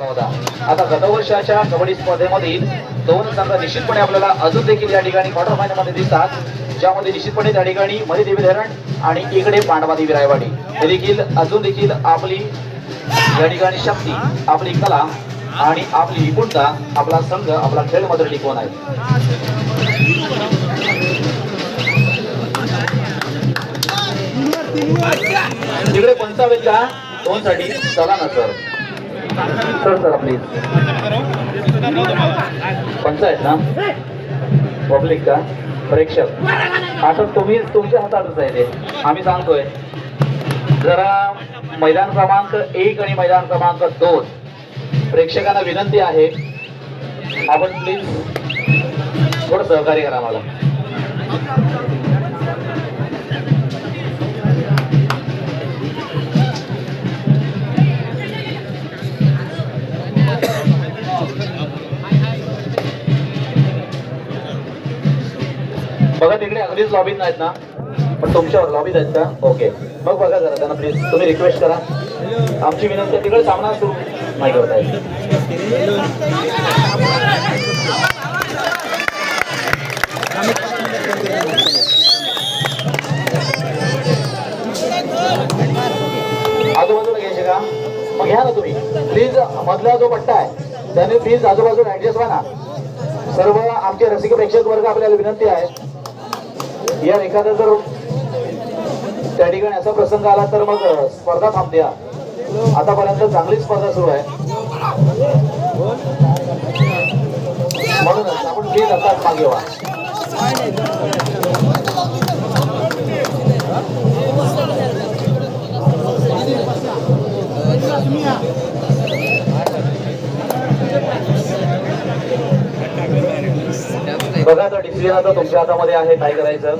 होता आता गतवर्षाच्या कबड्डी स्पर्धेमधील दोन संघ निश्चितपणे आपल्याला अजून देखील या ठिकाणी क्वार्टर फायनलमध्ये दिसतात ज्यामध्ये निश्चितपणे त्या ठिकाणी मधेदेवी धरण आणि इकडे पांडवादेवी रायवाडी. हे देखील अजून देखील आपली या ठिकाणी शक्ती आपली कला आणि आपली निपुणता आपला संघ आपला खेळ मात्र टिकवून आहे. तिकडे पंचावन्न का दोन साठी चला ना sir sir sir please panchayat ना पब्लिक का? प्रेक्षक. आता तुम्ही तुमच्या हातातच आहे ते. आम्ही सांगतोय. जरा मैदान क्रमांक एक आणि मैदान क्रमांक दोन. प्रेक्षकांना विनंती आहे. आपण प्लीज थोडं सहकार्य करा मला. बघा तिकडे अगदीच लॉबीज नाहीत ना. पण तुमच्यावर लॉबीज आहेत का? ओके मग बघा जरा त्यांना प्लीज तुम्ही रिक्वेस्ट करा. आमची विनंती तिकडे सामना सुरू. नाही करता येत आजूबाजूला घ्यायचे का? मग घ्या ना तुम्ही. प्लीज मधला जो पट्टा आहे त्याने प्लीज आजूबाजूला ऍडजस्ट व्हा ना सर्व आमचे रसिक प्रेक्षक वर्ग आपल्याला विनंती आहे. या एखादा जर त्या ठिकाणी असा प्रसंग आला तर मग स्पर्धा थांबते आतापर्यंत चांगली स्पर्धा सुरू आहे म्हणूनच आपण प्लीज आता मागे Yeah. बघा तर डिसिजन आता तुमच्या हातामध्ये आहे काय करायचं?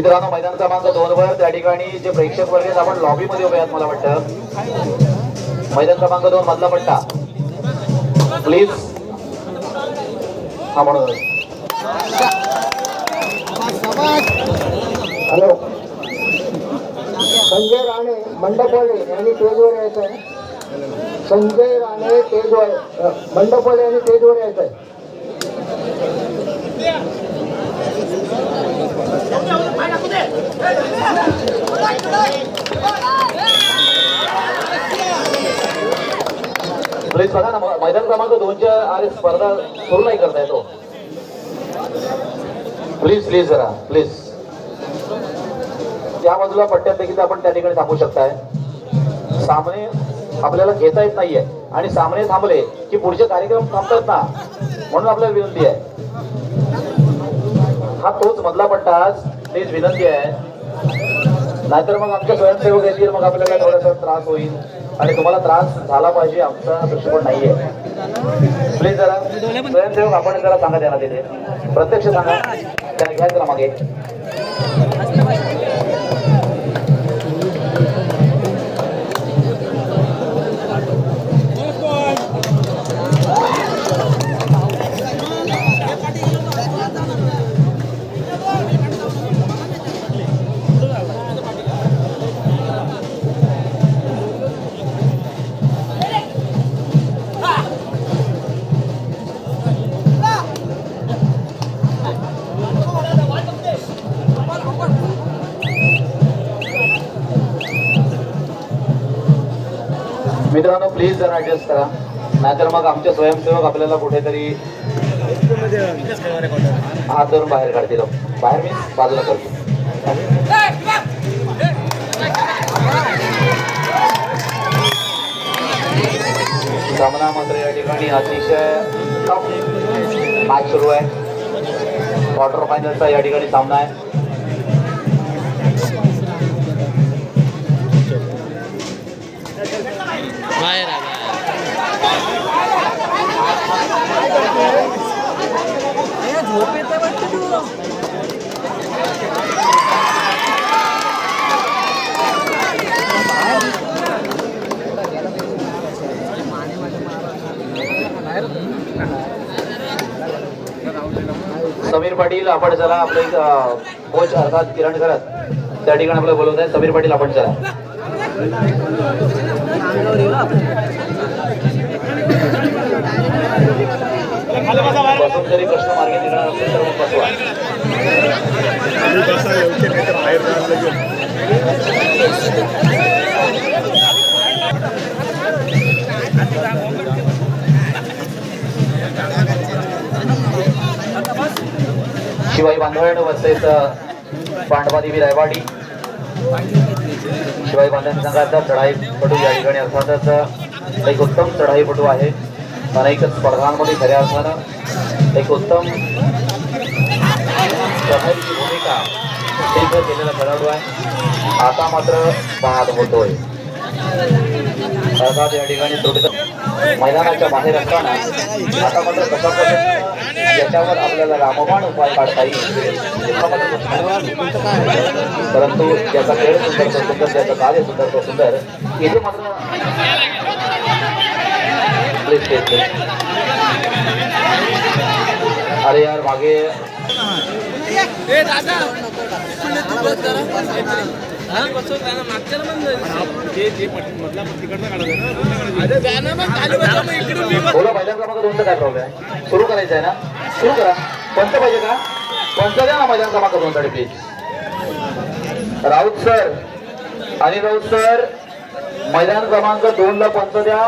मित्रांनो मैदान क्रमांक दोन वर त्या ठिकाणी जे प्रेक्षक वर्ग आहेत आपण लॉबी मध्ये उभे आहात मला वाटतं. मैदान क्रमांक दोन मधला पट्टा. प्लीज हा म्हणून. हॅलो संजय राणे मंडपवाले यांनी तेजवर यायचं आहे संजय राणे स्टेजवर अ, मंडपवाले यांनी तेजवर यायचं आहे प्लीज बघा ना मैदान क्रमांक दोनच्या अरे स्पर्धा सुरू नाही करता येतो. प्लीज प्लीज जरा प्लीज त्या बाजूला पट्ट्यात देखील आपण त्या ठिकाणी थांबू शकताय. सामने आपल्याला घेता येत नाहीये आणि सामने थांबले की पुढचे कार्यक्रम थांबतात ना म्हणून आपल्याला विनंती आहे. हा तोच मधला पट्टा आज प्लीज विनंती आहे. नाहीतर मग आमच्या स्वयंसेवक येतील मग आपल्याला थोडासा त्रास होईल. आणि तुम्हाला त्रास झाला पाहिजे आमचा दृष्टिकोन नाहीये. प्लीज जरा स्वयंसेवक आपण जरा सांगा त्यांना तिथे. प्रत्यक्ष सांगा. त्यांना घ्या जरा मागे. मित्रांनो प्लीज जरा ऍडजस्ट करा. नाहीतर मग आमचे स्वयंसेवक आपल्याला कुठेतरी हात धरून बाहेर काढतील. बाहेर मी बाजूला करतो. सामना मात्र या ठिकाणी अतिशय मॅच सुरू आहे. क्वार्टर फायनलचा या ठिकाणी सामना आहे. बाहेर झोप येते वाटत समीर पाटील आपण चला आपले कोच अर्थात किरण करत त्या ठिकाणी आपल्याला बोलवत आहे समीर पाटील आपण चला. बसून जरी प्रश्न मार्गे निघणार असेल तर मग बसवा शिवाई बांधवण वसेच पांडवादेवी रायवाडी. शिवाई बांधव संघाचा चढाईपटू या ठिकाणी अर्थातच एक उत्तम चढाईपटू आहे. अनेक स्पर्धांमध्ये खऱ्या अर्थानं एक उत्तम चढाईची भूमिका सिद्ध केलेला खेळाडू आहे. आता मात्र बाद होतोय. अर्थात या ठिकाणी थोडं मैदानाच्या बाहेर असताना आता मात्र कशा याच्यावर आपल्याला रामबाण उपाय काढता येईल. परंतु त्याचा खेळ सुंदर तो सुंदर त्याचं कार्य सुंदर तो सुंदर इथे मात्र अरे यार मागे. बोला मैदान क्रमांक दोनचा काय प्रॉब्लेम आहे? सुरू करायचं आहे ना? सुरू करा. पंच पाहिजे का? पंच द्या ना मैदान क्रमांक दोन साठी प्लीज राऊत सर आणि राऊत सर मैदान क्रमांक दोन ला पंच द्या.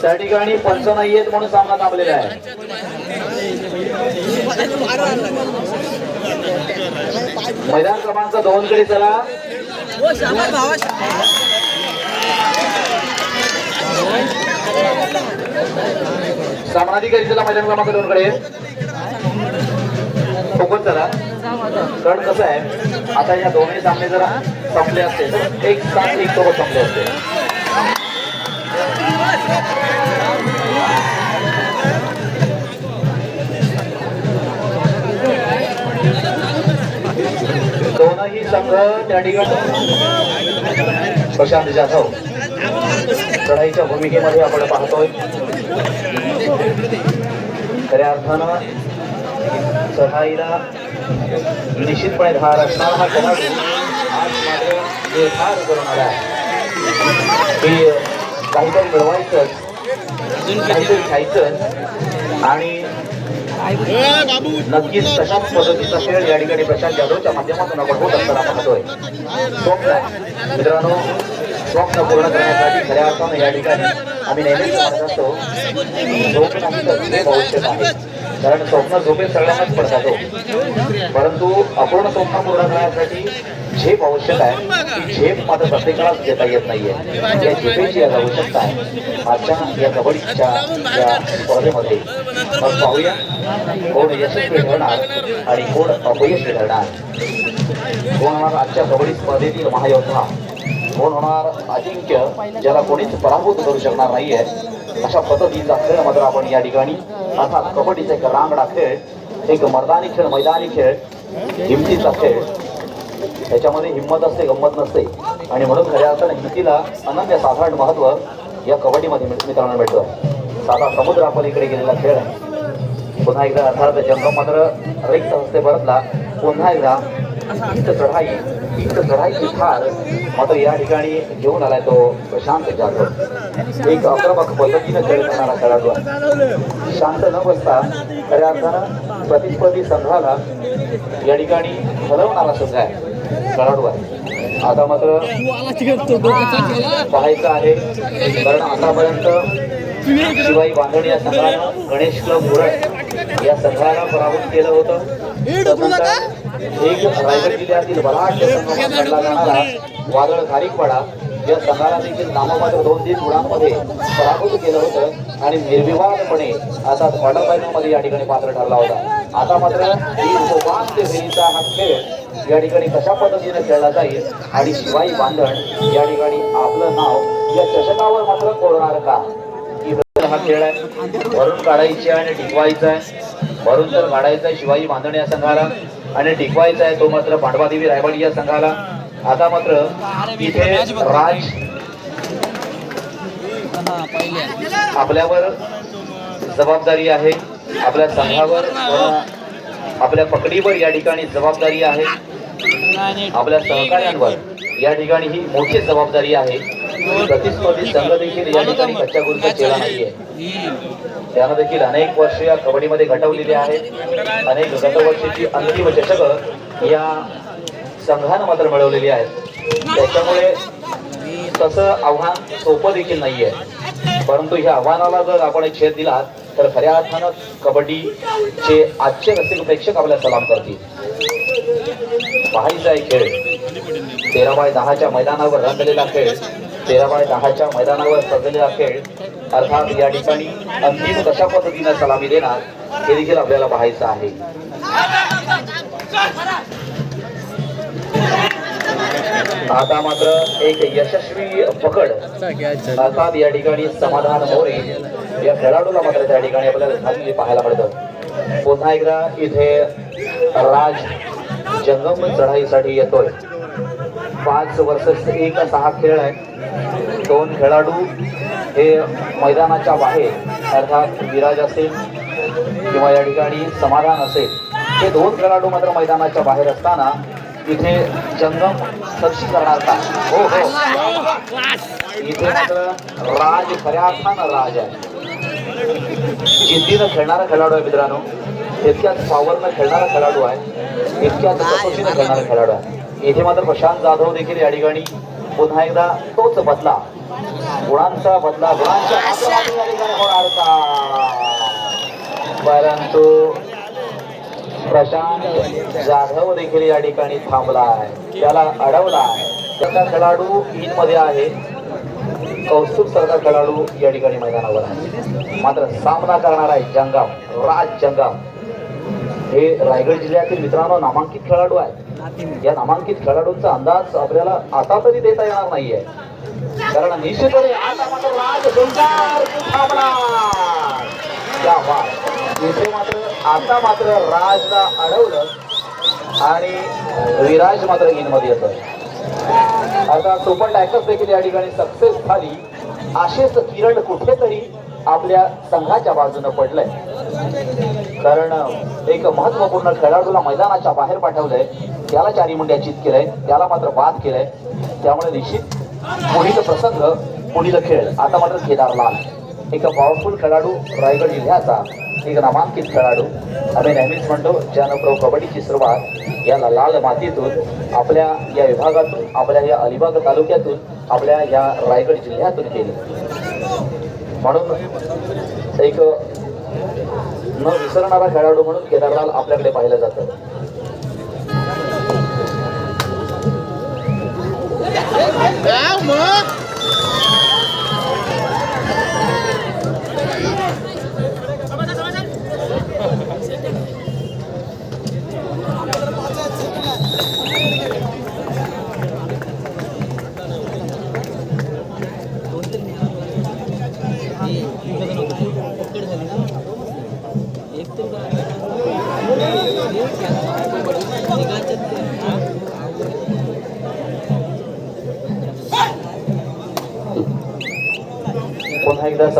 त्या ठिकाणी पंच नाहीयेत म्हणून सामना थांबलेला आहे. मैदान क्रमांक दोन कडे चला. सामनाधिकारी चला मैदान क्रमांक दोन कडे. फोकस चला. कारण कसं आहे? आता या दोन्ही सामने जर संपले असते एक सात एक सोबत संपले असते संघ त्या ठिकाणी प्रशांत जाधव. लढाईच्या भूमिकेमध्ये आपण पाहतोय. खऱ्या अर्थानं चढाईला निश्चितपणे धार असणारा हा खेळाडू आज मात्र निर्धार करून आला आहे. की काहीतरी मिळवायचं काहीतरी खायचं आणि नक्कीच तशाच पद्धतीचा खेळ या ठिकाणी प्रशांत जाधवच्या माध्यमातून आपण होत असताना पाहतोय स्वप्न मित्रांनो स्वप्न पूर्ण करण्यासाठी खऱ्या अर्थानं या ठिकाणी आम्ही नेहमीच म्हणत असतो झोप झोप आवश्यक आहे कारण स्वप्न झोपेत सगळ्यांनाच पडतात हो. परंतु अपूर्ण स्वप्न पूर्ण करण्यासाठी झेप आवश्यक आहे. ती झेप मात्र प्रत्येकालाच देता येत नाहीये. या झेपेची आज आवश्यकता आहे. आजच्या या कबड्डीच्या या स्पर्धेमध्ये मग पाहूया. कोण यशस्वी ठरणार आणि कोण अपयशी ठरणार? कोण होणार आजच्या कबड्डी स्पर्धेतील महायोद्धा? कोण होणार अजिंक्य ज्याला कोणीच पराभूत करू शकणार नाहीये? अशा पद्धतीचा खेळ मात्र आपण या ठिकाणी अर्थात कबड्डीचा एक रांगडा खेळ एक मर्दानी खेळ मैदानी खेळ हिमतीचा खेळ त्याच्यामध्ये हिंमत असते गंमत नसते. आणि म्हणून खऱ्या अर्थाने हिमतीला अनन्य साधारण महत्त्व या कबड्डीमध्ये मित्रांना भेटतो साधा समुद्र पलीकडे गेलेला खेळ आहे. पुन्हा एकदा अर्थात जंगम मात्र रिक्त हस्ते परतला. पुन्हा एकदा हीच चढाई हीच चढाईची ठार मात्र या ठिकाणी घेऊन आलाय तो प्रशांत जाधव. एक आक्रमक पद्धतीनं खेळ करणारा खेळाडू आहे. शांत न बसता खऱ्या अर्थानं प्रतिस्पर्धी संघाला या ठिकाणी हलवणारा संघ आहे. आता मात्र पाहायचं आहे कारण आतापर्यंत शिवाई बांधणी या संघानं गणेश क्लब मुरड या संघाला पराभूत केलं होतं. एक रायगड जिल्ह्यातील बलाढ्य संघ जाणारा वादळ खारीकवाडा या संघाला देखील नाममात्र दोन तीन गुणांमध्ये पराभूत केलं होतं. आणि निर्विवादपणे आता क्वार्टर फायनलमध्ये या ठिकाणी पात्र ठरला होता. आता मात्र ही उपांत्य फेरीचा हा खेळ या ठिकाणी कशा पद्धतीने खेळला जाईल आणि शिवाई बांधण या ठिकाणी आपलं नाव या चषकावर मात्र कोरणार का? हा खेळ आहे. भरून काढायची आहे आणि टिकवायचा आहे. भरून तर काढायचा आहे शिवाई बांधण या संघाला आणि टिकवायचा आहे तो मात्र पांडवादेवी रायवाडी या संघाला. आता मात्र इथे राज आपल्यावर जबाबदारी आहे. आपल्या संघावर आपल्या पकडीवर या ठिकाणी जबाबदारी आहे. आपल्या सहकार्यांवर या ठिकाणी ही मोठी जबाबदारी आहे. प्रतिस्पर्धी संघ देखील या ठिकाणी कच्च्या गुरुचा केला नाहीये. त्यानं देखील अनेक वर्ष या कबड्डीमध्ये घटवलेली आहेत. अनेक गतवर्षीची अंतिम चषक या संघानं मात्र मिळवलेली आहेत. त्याच्यामुळे तसं आव्हान सोपं देखील नाहीये. परंतु ह्या आव्हानाला जर आपण एक छेद दिला तर खऱ्या अर्थानं कबड्डीचे आजचे रसिक प्रेक्षक आपल्याला सलाम करतील. पाहायचा आहे खेळ. तेरा बाय दहाच्या मैदानावर रंगलेला खेळ. तेरा बाय दहाच्या मैदानावर सजलेला खेळ. अर्थात या ठिकाणी अंतिम कशा पद्धतीनं सलामी देणार हे देखील आपल्याला पाहायचं आहे. आता मात्र एक यशस्वी पकड. अर्थात या ठिकाणी समाधान मोरे या खेळाडूला मात्र त्या ठिकाणी आपल्याला झालेली पाहायला मिळतं. पुन्हा एकदा इथे राज जंगम चढाईसाठी येतोय. पाच वर्ष एक सहा खेळ आहे. दोन खेळाडू हे मैदानाच्या बाहेर अर्थात विराज असेल किंवा या ठिकाणी समाधान असेल हे दोन खेळाडू मात्र मैदानाच्या बाहेर असताना इथे जंगम सरशी करणार का हो हो. इथे मात्र राज खऱ्या अर्थानं राज आहे. जिद्दीनं खेळणारा खेळाडू आहे मित्रांनो. तितक्याच पॉवरनं खेळणारा खेळाडू आहे. कसोशीनं खेळणारा खेळाडू आहे इथे मात्र प्रशांत जाधव देखील या ठिकाणी पुन्हा एकदा तोच बदला. गुणांचा बदला गुणांच्या माध्यमातून या ठिकाणी होणार का परंतु प्रशांत जाधव देखील या ठिकाणी थांबला आहे त्याला अडवला आहे त्याचा खेळाडू इनमध्ये आहे. कौस्तुभ सारखा खेळाडू या ठिकाणी मैदानावर आहे. मात्र सामना करणार आहे जंगाम राज जंगाम. हे रायगड जिल्ह्यातील मित्रांनो नामांकित खेळाडू आहेत. या नामांकित खेळाडूंचा अंदाज आपल्याला आता तरी देता येणार नाहीये. कारण निश्चितपणे आता मात्र इथे मात्र आता मात्र राजला अडवलं आणि विराज मात्र गेममध्ये येत आता सुपर टॅकस देखील या ठिकाणी सक्सेस झाली. असेच किरण कुठेतरी आपल्या संघाच्या बाजूने पडलंय. कारण एक महत्त्वपूर्ण खेळाडूला मैदानाच्या बाहेर पाठवलंय. त्याला चारी मुंड्या चित केलंय. त्याला मात्र बाद केलंय. त्यामुळे निश्चित पुढील प्रसंग पुढील खेळ. आता मात्र केदारलाल एक पॉवरफुल खेळाडू रायगड जिल्ह्याचा एक नामांकित खेळाडू. आम्ही नेहमीच म्हणतो ज्यानं कबड्डीची सुरुवात याला लाल मातीतून आपल्या या विभागातून आपल्या या अलिबाग तालुक्यातून आपल्या या रायगड जिल्ह्यातून केली. म्हणून एक न विसरणारा खेळाडू म्हणून केदारलाल आपल्याकडे पाहिलं जातं.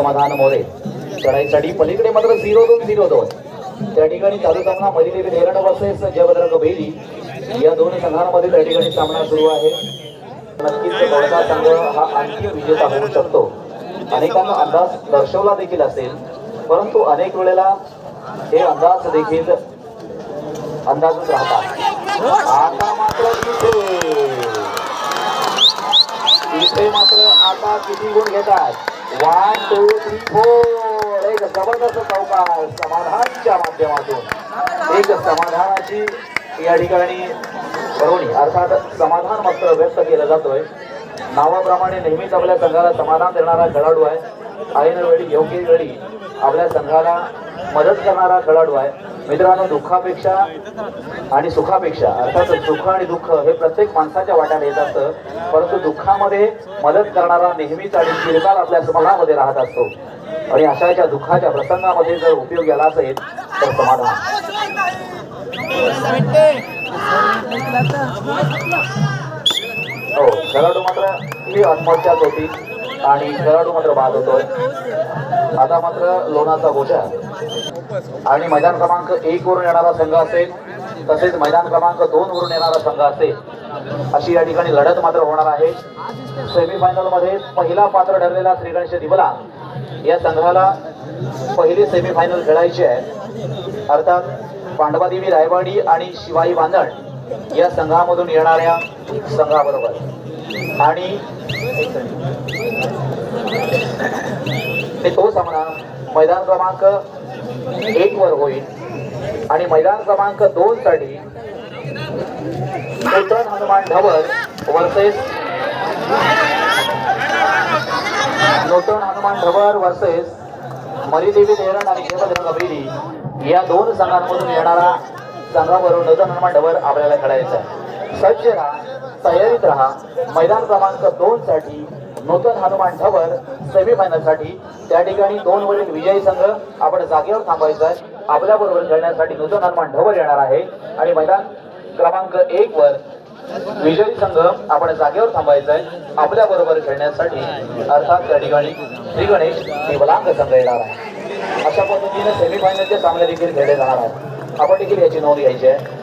समाधान मोरे. चढाईसाठी पलीकडे मात्र झिरो दोन झिरो दोन. त्या ठिकाणी चालू सामना मधील धेरण वर्सेस जयभद्रंग बेली या दोन संघांमध्ये त्या ठिकाणी सामना सुरू आहे. नक्कीच बडगा संघ हा आणखी विजेता होऊ शकतो. अनेकांना अंदाज दर्शवला देखील असेल परंतु अनेक वेळेला हे अंदाज देखील अंदाजच राहतात. आता मात्र इथे. इथे मात्र आता किती गुण घेतात? वन टू थ्री फोर एक जबरदस्त चौकार समाधानच्या माध्यमातून. एक समाधानाची या ठिकाणी बरोणी अर्थात समाधान मात्र व्यक्त केलं जातोय. नावाप्रमाणे नेहमीच आपल्या संघाला समाधान देणारा खेळाडू आहे. ऐन वेळी योग्य वेळी आपल्या संघाला मदत करणारा खेळाडू आहे. मित्रांनो दुःखापेक्षा आणि सुखापेक्षा अर्थात सुख आणि दुःख हे प्रत्येक माणसाच्या वाट्याला येत असतं. परंतु दुःखामध्ये मदत करणारा नेहमीच आणि चिरकाल आपल्या मनामध्ये राहत असतो. आणि अशाच्या दुःखाच्या प्रसंगामध्ये जर उपयोग याला असेल तर समाधान. हो खेळाडू मात्र ही आत्महत्याच होती. आणि खेळाडू मात्र बाद होतोय आता मात्र लोणाचा बोजा आणि मैदान क्रमांक एक वरून येणारा संघ असेल तसेच मैदान क्रमांक दोन वरून येणारा संघ असेल अशी या ठिकाणी लढत मात्र होणार आहे. सेमीफायनलमध्ये पहिला पात्र ठरलेला श्रीगणेश दिबला या संघाला पहिले सेमीफायनल खेळायची आहे. अर्थात पांडवादेवी रायवाडी आणि शिवाई बांधण या संघामधून येणाऱ्या संघाबरोबर. आणि तो सामना मैदान क्रमांक एक वर होईल. आणि मैदान क्रमांक दोन साठी नूतन हनुमान ढवळ वर्सेस नूतन हनुमान ढवळ वर्सेस मरीदेवी देहरण आणि हेमधन या दोन संघांमधून येणारा संघावरून नूतन हनुमान ढवळ आपल्याला खेळायचा सज्ज राहा तयारीत राहा. मैदान क्रमांक दोन साठी नूतन हनुमान ढवळ सेमीफायनलसाठी त्या ठिकाणी दोन वरील विजयी संघ आपण जागेवर थांबायचा आहे. आपल्या बरोबर खेळण्यासाठी नूतन हनुमान ढवर येणार आहे. आणि मैदान क्रमांक एक वर विजयी संघ आपण जागेवर थांबायचा आहे. आपल्या बरोबर खेळण्यासाठी अर्थात त्या ठिकाणी श्री गणेश देवलांग संघ येणार आहे. अशा पद्धतीने सेमीफायनलचे सामने देखील खेळले जाणार आहेत. आपण देखील याची नोंद घ्यायची आहे.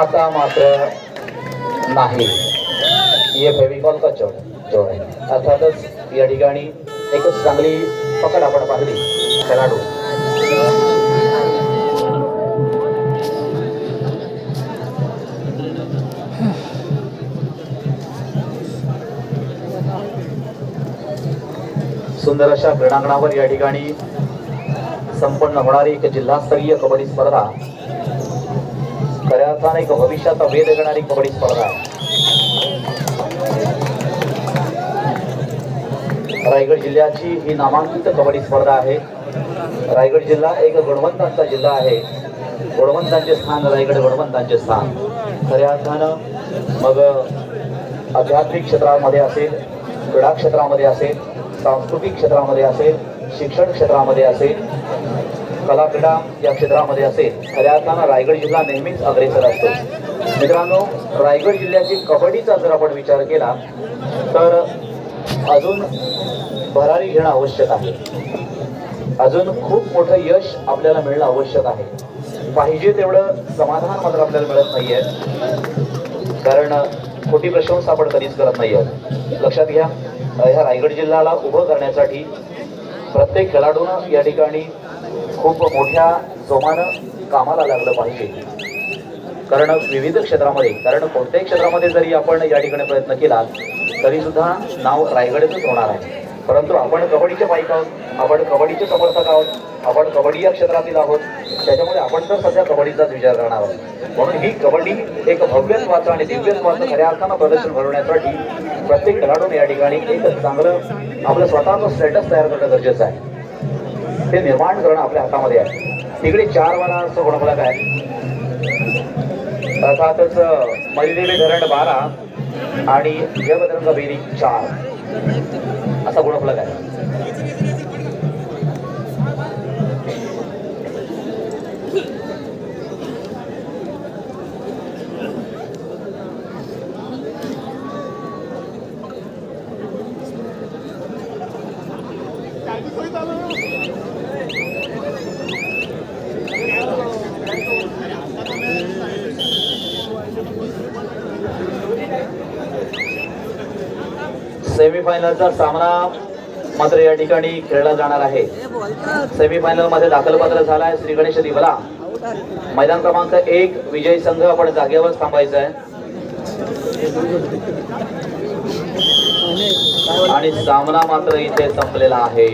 आता मात्र नाही. ये फेविकॉल का जोड जोड आहे. अर्थातच या ठिकाणी एकच चांगली पकड आपण पाहिली खेळाडू सुंदर अशा क्रीडांगणावर या ठिकाणी संपन्न होणारी एक जिल्हास्तरीय कबड्डी स्पर्धा. खऱ्या अर्थाने एक भविष्याचा वेध घेणारी कबड्डी स्पर्धा आहे. रायगड जिल्ह्याची ही नामांकित कबड्डी स्पर्धा आहे. रायगड जिल्हा एक गुणवंतांचा जिल्हा आहे. गुणवंतांचे स्थान रायगड गुणवंतांचे स्थान. खऱ्या अर्थानं मग आध्यात्मिक क्षेत्रामध्ये असेल क्रीडा क्षेत्रामध्ये असेल सांस्कृतिक क्षेत्रामध्ये असेल शिक्षण क्षेत्रामध्ये असेल कला क्रीडा या क्षेत्रामध्ये असेल खऱ्या अर्थानं रायगड जिल्हा नेहमीच अग्रेसर असतो. मित्रांनो रायगड जिल्ह्याची कबड्डीचा जर आपण विचार केला तर अजून भरारी घेणं आवश्यक आहे. अजून खूप मोठं यश आपल्याला मिळणं आवश्यक आहे. पाहिजे तेवढं समाधान मात्र आपल्याला मिळत नाहीये. कारण खोटी प्रशंसा आपण कधीच करत नाही आहोत लक्षात घ्या ह्या रायगड जिल्ह्याला उभं करण्यासाठी प्रत्येक खेळाडूनं या ठिकाणी खूप मोठ्या जोमानं कामाला लागलं पाहिजे. कारण विविध क्षेत्रामध्ये कारण कोणत्याही क्षेत्रामध्ये जरी आपण या ठिकाणी प्रयत्न केला तरी सुद्धा नाव रायगडचंच होणार आहे. परंतु आपण कबड्डीचे बाईक आहोत आपण कबड्डीचे समर्थक आहोत आपण कबड्डी या क्षेत्रातील आहोत त्याच्यामुळे आपण तर सध्या कबड्डीचाच विचार करणार आहोत. म्हणून ही कबड्डी एक भव्यत्वाचं आणि दिव्यत्वाचं खऱ्या अर्थानं प्रदर्शन घडवण्यासाठी प्रत्येक खेळाडूने या ठिकाणी एक चांगलं आपलं स्वतःचं स्टेटस तयार करणं गरजेचं आहे. ते निर्माण करणं आपल्या हातामध्ये आहे. तिकडे चार वाला असं गुणफलक आहे? अर्थातच मलिदेवी धरण बारा आणि जयभद्रंग बेरी चार. असा गुणफलक आहे? सेमीफायनलचा सामना मात्र या ठिकाणी खेळला जाणार आहे. सेमीफायनलमध्ये दाखल पात्र झालाय श्री गणेश दिवला. मैदान क्रमांक एक विजयी संघ आपण जागेवर थांबायचा आहे आणि सामना मात्र इथे संपलेला आहे.